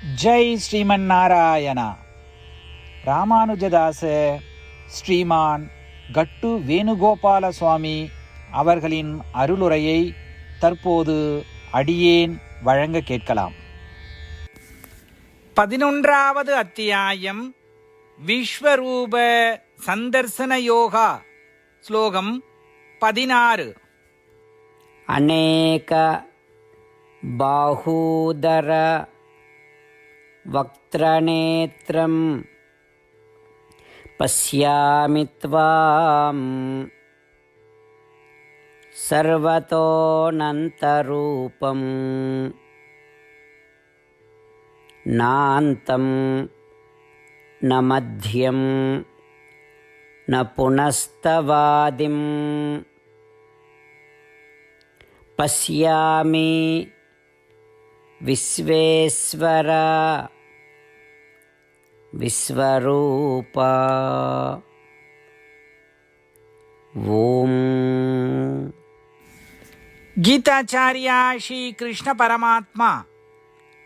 ஜெய் ஸ்ரீமன் நாராயணா ராமானுஜதாச ஸ்ரீமான் கட்டு வேணுகோபால சுவாமி அவர்களின் அருளுரையை தற்போது அடியேன் வழங்க கேட்கலாம். பதினொன்றாவது அத்தியாயம் விஸ்வரூப சந்தர்சன யோகா ஸ்லோகம் பதினாறு. அநேக பாகூதர वक्त्रनेत्रं पश्यामि त्वाम् सर्वतोऽनन्तरूपम् नान्तं न मध्यं न पुनस्तवादिम् पश्यामि विश्वेश्वर विश्वरूप ॐ கீதாச்சாரியா ஸ்ரீ கிருஷ்ண பரமாத்மா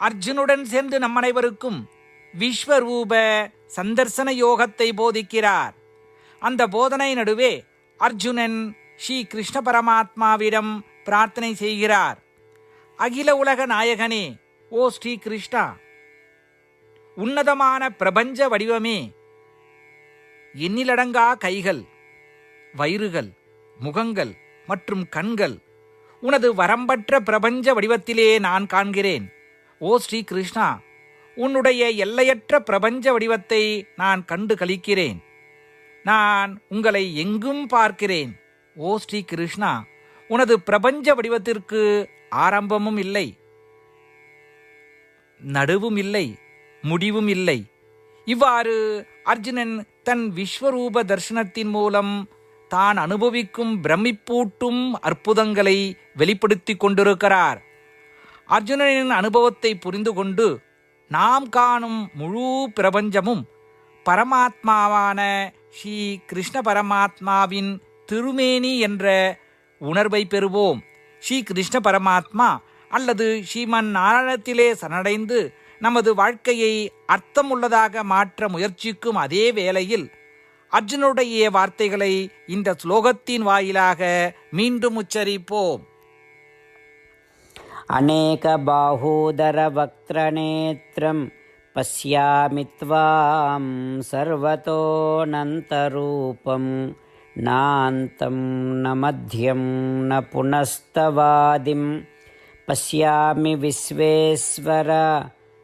அர்ஜுனுடன் சேர்ந்து நம் அனைவருக்கும் விஸ்வரூப சந்தர்சன யோகத்தை போதிக்கிறார் அந்த போதனை நடுவே அர்ஜுனன் ஸ்ரீ கிருஷ்ண பரமாத்மாவிடம் பிரார்த்தனை செய்கிறார் அகில உலக நாயகனே ஓ ஸ்ரீ கிருஷ்ணா உன்னதமான பிரபஞ்ச வடிவமே. எண்ணிலடங்கா கைகள் வயிறுகள் முகங்கள் மற்றும் கண்கள். உனது வரம்பற்ற பிரபஞ்ச வடிவத்திலே நான் காண்கிறேன். ஓ ஸ்ரீ கிருஷ்ணா உன்னுடைய எல்லையற்ற பிரபஞ்ச வடிவத்தை நான் கண்டு கழிக்கிறேன் நான் உங்களை எங்கும் பார்க்கிறேன். ஓ ஸ்ரீ கிருஷ்ணா உனது பிரபஞ்ச வடிவத்திற்கு ஆரம்பமும் இல்லை நடுவும் இல்லை. முடிவும் இல்லை. இவ்வாறு அர்ஜுனன் தன் விஸ்வரூப தர்சனத்தின் மூலம் தான் அனுபவிக்கும் பிரமிப்பூட்டும் அற்புதங்களை வெளிப்படுத்தி கொண்டிருக்கிறார். அர்ஜுனனின் அனுபவத்தை புரிந்து கொண்டு நாம் காணும் முழு பிரபஞ்சமும் பரமாத்மாவான ஸ்ரீ கிருஷ்ண பரமாத்மாவின் திருமேனி என்ற உணர்வை பெறுவோம். ஸ்ரீ கிருஷ்ண பரமாத்மா அல்லது ஸ்ரீமன் நாராயணத்திலே சரணடைந்து நமது வாழ்க்கையை அர்த்தமுள்ளதாக மாற்ற முயற்சிக்கும் அதே வேளையில் அர்ஜுனுடைய வார்த்தைகளை இந்த ஸ்லோகத்தின் வாயிலாக மீண்டும் உச்சரிப்போம் अनेकबाहूदरवक्त्रनेत्रं पश्यामि त्वां सर्वतोऽनन्तरूपं नान्तं न मध्यं न पुनस्तवादिं पश्यामि विश्वेश्वर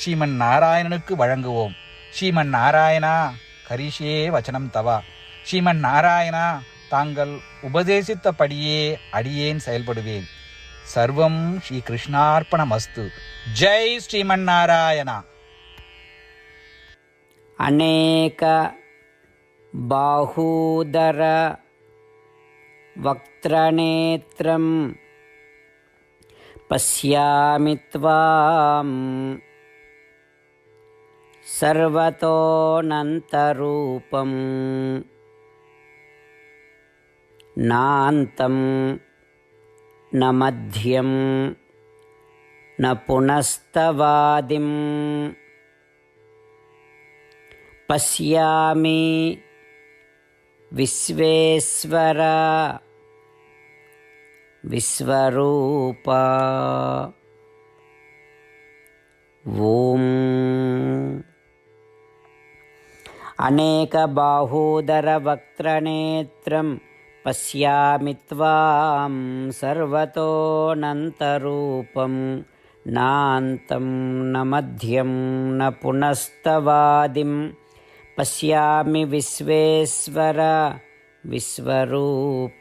ஸ்ரீமன் நாராயணனுக்கு வழங்குவோம் ஸ்ரீமன் நாராயணா கரிஷே வச்சனம் தவா ஸ்ரீமன் நாராயணா தாங்கள் உபதேசித்தபடியே அடியேன் செயல்படுவேன் சர்வம் ஸ்ரீ கிருஷ்ணார்ப்பணமஸ்து ஜெய் ஸ்ரீமன் நாராயணா अनेक बाहूदर वक्त्रनेत्रं पश्यामि त्वां सर्वतोऽनन्तरूपं नान्तं न मध्यं न पुनस्तवादिम् पश्यामि विश्वेश्वर विश्वरूप ॐ अनेकबाहूदरवक्त्रनेत्रं पश्यामि त्वां सर्वतोऽनन्तरूपं नान्तं न मध्यं न पुनस्तवादिं पश्यामि विश्वेश्वर विश्वरूप